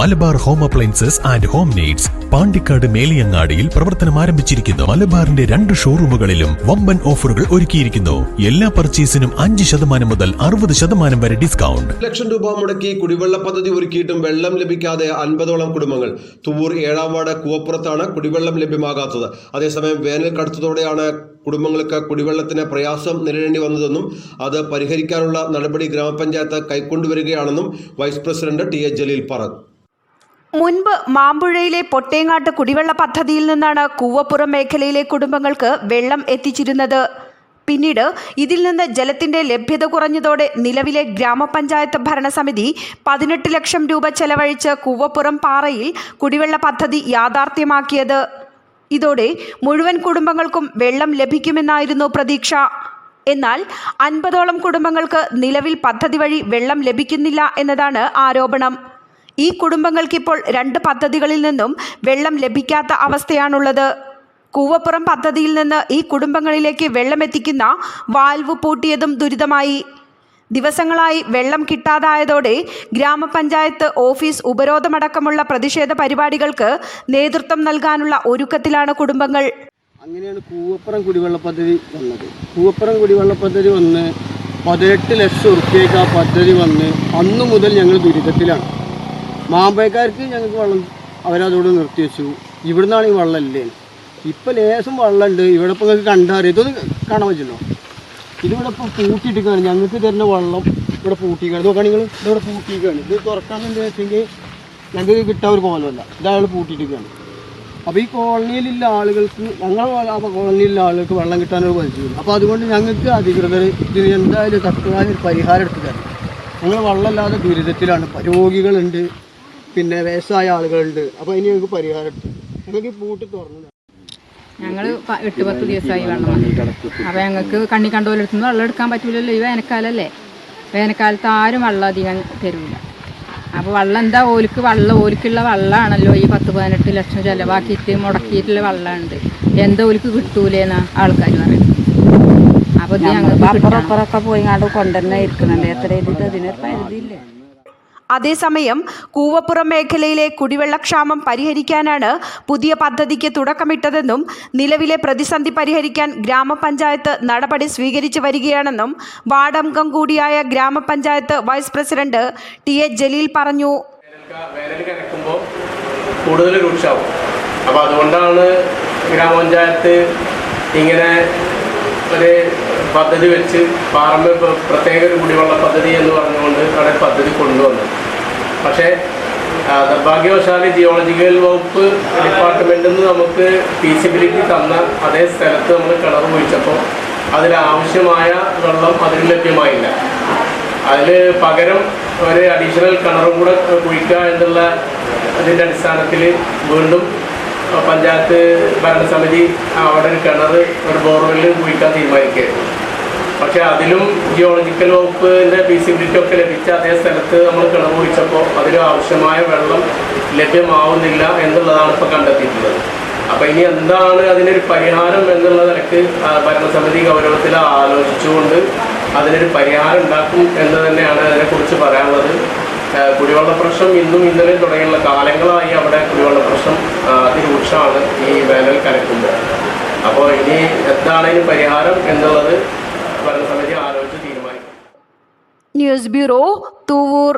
Malabar home appliances and home needs Pandikkad മേലിയങ്ങാടിയിൽ പ്രവർത്തനം ആരംഭിച്ചിരിക്കുന്നു. മലബാറിന്റെ രണ്ട് ഷോറൂമുകളിലും വമ്പൻ ഓഫറുകൾ ഒരുക്കിയിരിക്കുന്നു. എല്ലാ പർച്ചേസിനും അഞ്ച് ശതമാനം മുതൽ അറുപത് ശതമാനം വരെ ഡിസ്കൗണ്ട്. ലക്ഷം രൂപ മുടക്കി കുടിവെള്ള പദ്ധതി ഒരുക്കിയിട്ടും വെള്ളം ലഭിക്കാതെ അൻപതോളം കുടുംബങ്ങൾ. തുവൂർ ഏഴാം വാർഡ് കൂവപ്പുറത്താണ് കുടിവെള്ളം ലഭ്യമാകാത്തത്. അതേസമയം വേനൽ കടുത്തതോടെയാണ് കുടുംബങ്ങൾക്ക് കുടിവെള്ളത്തിന് പ്രയാസം നേരിടേണ്ടി വന്നതെന്നും അത് പരിഹരിക്കാനുള്ള നടപടി ഗ്രാമപഞ്ചായത്ത് കൈക്കൊണ്ടുവരികയാണെന്നും vice president T A Jaleel പറഞ്ഞു. മുൻപ് മാമ്പുഴയിലെ പൊട്ടേങ്ങാട്ട് കുടിവെള്ള പദ്ധതിയിൽ നിന്നാണ് കൂവപ്പുറം മേഖലയിലെ കുടുംബങ്ങൾക്ക് വെള്ളം എത്തിച്ചിരുന്നത്. പിന്നീട് ഇതിൽ നിന്ന് ജലത്തിന്റെ ലഭ്യത കുറഞ്ഞതോടെ നിലവിലെ ഗ്രാമപഞ്ചായത്ത് ഭരണസമിതി പതിനെട്ട് ലക്ഷം രൂപ ചെലവഴിച്ച് കൂവപ്പുറം പാറയിൽ കുടിവെള്ള പദ്ധതി യാഥാർത്ഥ്യമാക്കിയത്. ഇതോടെ മുഴുവൻ കുടുംബങ്ങൾക്കും വെള്ളം ലഭിക്കുമെന്നായിരുന്നു പ്രതീക്ഷ. എന്നാൽ അൻപതോളം കുടുംബങ്ങൾക്ക് നിലവിൽ പദ്ധതി വഴി വെള്ളം ലഭിക്കുന്നില്ല എന്നതാണ് ആരോപണം. ഈ കുടുംബങ്ങൾക്കിപ്പോൾ രണ്ട് പദ്ധതികളിൽ നിന്നും വെള്ളം ലഭിക്കാത്ത അവസ്ഥയാണുള്ളത്. കൂവപ്പുറം പദ്ധതിയിൽ നിന്ന് ഈ കുടുംബങ്ങളിലേക്ക് വെള്ളം എത്തിക്കുന്ന വാൽവ് പൂട്ടിയതും ദുരിതമായി. ദിവസങ്ങളായി വെള്ളം കിട്ടാതായതോടെ ഗ്രാമപഞ്ചായത്ത് ഓഫീസ് ഉപരോധമടക്കമുള്ള പ്രതിഷേധ പരിപാടികൾക്ക് നേതൃത്വം നൽകാനുള്ള ഒരുക്കത്തിലാണ് കുടുംബങ്ങൾ. അങ്ങനെയാണ് കൂവപ്പുറം കുടിവെള്ള പദ്ധതി വന്നത്. കൂവപ്പുറം കുടിവെള്ള പദ്ധതി വന്ന് പതിനെട്ട് ലക്ഷം ഉറുപ്പ്യക്ക് ആ പദ്ധതി വന്ന് അന്നു മുതൽ ഞങ്ങൾ ദുരിതത്തിലാണ്. മാമ്പഴക്കാർക്ക് ഞങ്ങൾക്ക് വെള്ളം അവരതോട് നിർത്തിവെച്ചു ഇവിടുന്നാണ് ഈ വെള്ളം ഇല്ലേ? ഇപ്പം ലേശം വെള്ളമുണ്ട്. ഇവിടെ ഇപ്പം നിങ്ങൾക്ക് കണ്ടറിയാം ഇതൊന്ന് കാണാൻ പറ്റില്ലോ ഇതിവിടെ ഇപ്പം പൂട്ടിയിട്ടിരിക്കുകയാണ്. ഞങ്ങൾക്ക് തരുന്ന വെള്ളം ഇവിടെ പൂട്ടിയിരിക്കുകയാണ്. നോക്കാം നിങ്ങൾ ഇതിവിടെ പൂട്ടിയിരിക്കുകയാണ്. ഇത് തുറക്കാമെന്ന് വെച്ചെങ്കിൽ ഞങ്ങൾക്ക് കിട്ടാൻ ഒരു കോലമല്ല. ഇതയാൾ പൂട്ടിയിട്ടിരിക്കുകയാണ്. അപ്പോൾ ഈ കോളനിയിലുള്ള ആളുകൾക്ക് ഞങ്ങൾ കോളനിയിലുള്ള ആളുകൾക്ക് വെള്ളം കിട്ടാനൊരു പരിചയമില്ല അപ്പോൾ അതുകൊണ്ട് ഞങ്ങൾക്ക് അധികൃതർ ഇതിന് എന്തായാലും തക്കതായ പരിഹാരം എടുത്തു തരണം. ഞങ്ങൾ വെള്ളമില്ലാതെ ദുരിതത്തിലാണ്. രോഗികളുണ്ട്. പിന്നെ വയസ്സായ ആളുകളുണ്ട്. അപ്പോൾ ഇനി ഞങ്ങൾക്ക് പരിഹാരം പൂട്ടി ഞങ്ങൾക്ക് ഈ പൂട്ട് തുറന്നു. ഞങ്ങൾ എട്ട് പത്ത് ദിവസമായി വെള്ളം വന്നിട്ട് അപ്പോൾ ഞങ്ങൾക്ക് കണ്ണി കണ്ടോലെടുത്തുനിന്ന് വെള്ളം എടുക്കാൻ പറ്റൂലല്ലോ. ഈ വേനൽക്കാലല്ലേ? വേനൽക്കാലത്ത് ആരും വെള്ളം അധികം തരൂല. അപ്പോൾ വെള്ളം എന്താ? ഓലിക്ക് വെള്ളം ഓലിക്കുള്ള വെള്ളമാണല്ലോ ഈ പത്ത് പതിനെട്ട് ലക്ഷം ചിലവാക്കിയിട്ട് മുടക്കിയിട്ടുള്ള വെള്ളമുണ്ട് എന്താ ഓലിക്ക് കിട്ടൂലേന്നാ ആൾക്കാർ പറയുന്നത് അപ്പോൾ ഞങ്ങൾ. അപ്പുറമൊക്കെ പോയി കൊണ്ടുതന്നെ കൊണ്ടുവന്നെ ഇരിക്കണല്ലേ? എത്ര ഇതിന് അതിനൊരു പരിധിയില്ലേ? അതേസമയം കൂവപ്പുറം മേഖലയിലെ കുടിവെള്ളക്ഷാമം പരിഹരിക്കാനാണ് പുതിയ പദ്ധതിക്ക് തുടക്കമിട്ടതെന്നും നിലവിലെ പ്രതിസന്ധി പരിഹരിക്കാൻ ഗ്രാമപഞ്ചായത്ത് നടപടി സ്വീകരിച്ചു വരികയാണെന്നും വാർഡംഗം കൂടിയായ ഗ്രാമപഞ്ചായത്ത് vice president T A Jaleel പറഞ്ഞു. കൂടുതൽ അപ്പോൾ അതുകൊണ്ടാണ് ഗ്രാമപഞ്ചായത്ത് ഇങ്ങനെ ഒരു പദ്ധതി വെച്ച് പാറമ്പ് പ്രത്യേക ഒരു കുടിവെള്ള പദ്ധതി എന്ന് പറഞ്ഞുകൊണ്ട് അവിടെ പദ്ധതി കൊണ്ടുവന്നത്. പക്ഷേ ആ, ജിയോളജിക്കൽ വകുപ്പ് ഡിപ്പാർട്ട്മെന്റിൽ നിന്ന് നമുക്ക് ഫീസിബിലിറ്റി തന്ന അതേ സ്ഥലത്ത് നമ്മൾ കിണർ കുഴിച്ചപ്പോൾ അതിലാവശ്യമായ വെള്ളം അതിന് ലഭ്യമായില്ല. അതിൽ പകരം ഒരു അഡീഷണൽ കിണറും കൂടെ കുഴിക്കുക എന്നുള്ള അതിന്റെ അടിസ്ഥാനത്തിൽ വീണ്ടും പഞ്ചായത്ത് ഭരണസമിതി അവിടെ ഒരു കിണർ ഒരു ബോർവെല്ല് കുഴിക്കാൻ തീരുമാനിക്കുകയായിരുന്നു. പക്ഷേ അതിലും ജിയോളജിക്കൽ വകുപ്പിന്റെ ഫീസിബിലിറ്റി ഒക്കെ ലഭിച്ച അതേ സ്ഥലത്ത് നമ്മൾ കിണർ കുഴിച്ചപ്പോൾ അതിന് ആവശ്യമായ വെള്ളം ലഭ്യമാവുന്നില്ല എന്നുള്ളതാണ് ഇപ്പോൾ കണ്ടെത്തിയിട്ടുള്ളത്. അപ്പോൾ ഇനി എന്താണ് അതിനൊരു പരിഹാരം എന്നുള്ള നിലയ്ക്ക് ഭരണസമിതി ഗൗരവത്തിൽ ആലോചിച്ചുകൊണ്ട് അതിനൊരു പരിഹാരം ഉണ്ടാക്കും എന്ന് തന്നെയാണ് അതിനെക്കുറിച്ച് പറയാനുള്ളത്. കുടിവെള്ള പ്രശ്നം ഇന്നും ഇന്നലെയും തുടങ്ങിയുള്ള കാലങ്ങളായി അവിടെ കുടിവെള്ള പ്രശ്നം അതിരൂക്ഷമാണ് ഈ വേനൽ കലക്കുമ്പോൾ അപ്പോൾ ഇനി എന്താണ് ഇതിന് പരിഹാരം എന്നുള്ളത് ന്യൂസ് ബ്യൂറോ തൂവൂർ